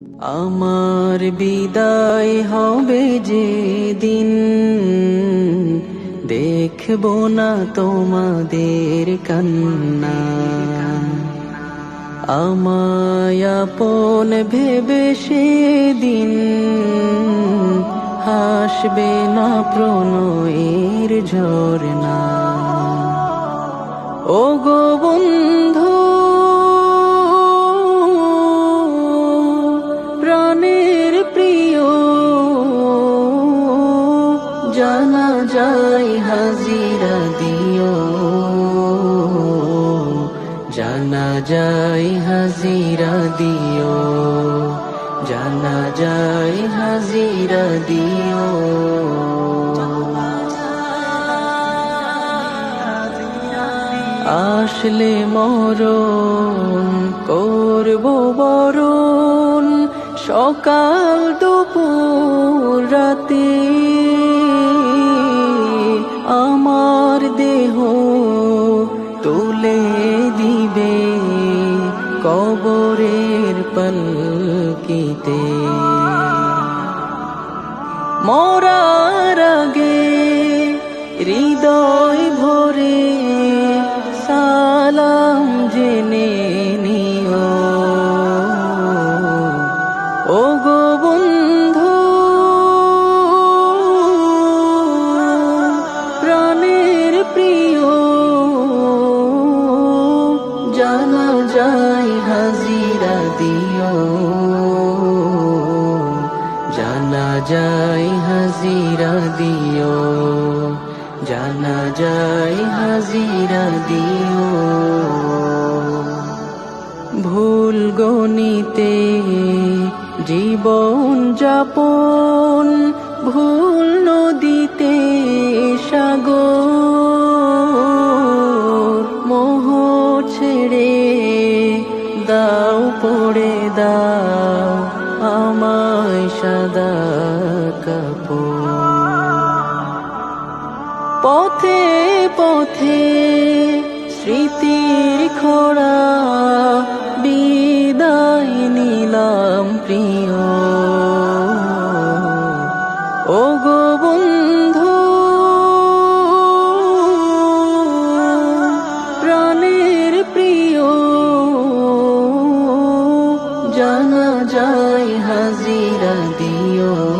আমার বিদায় হবে যে দিন দেখব না তোমাদের কান্না। আমায় আপন ভেবে সেদিন হাসবে না প্রণয়ের ঝরনা ও গো প্রিয়, জানা যায় হাজিরা দিও। জানা যায় হাজিরা দিও। জানা যায় হাজিরা দিও। আসলে মরণ করব বরণ সকাল দুপুর রাতে আমার দেহ তুলে দিবে কবরের পলকিতে। মরার আগে হৃদয় ভরে সালাম জেনে যায় হাজিরা দিও জানা যায় হাজিরা দিও ভুল গণিতে জীবন যাপন ভুল নদীতে সাগর মোহ ছেড়ে দাও পড়ে দাও আমায় সাদা পথে পথে স্মৃতির খোড়া বিদায় নিলাম প্রিয়। ও গো বন্ধু, প্রাণের প্রিয়, জানা যায় হাজিরা দিও।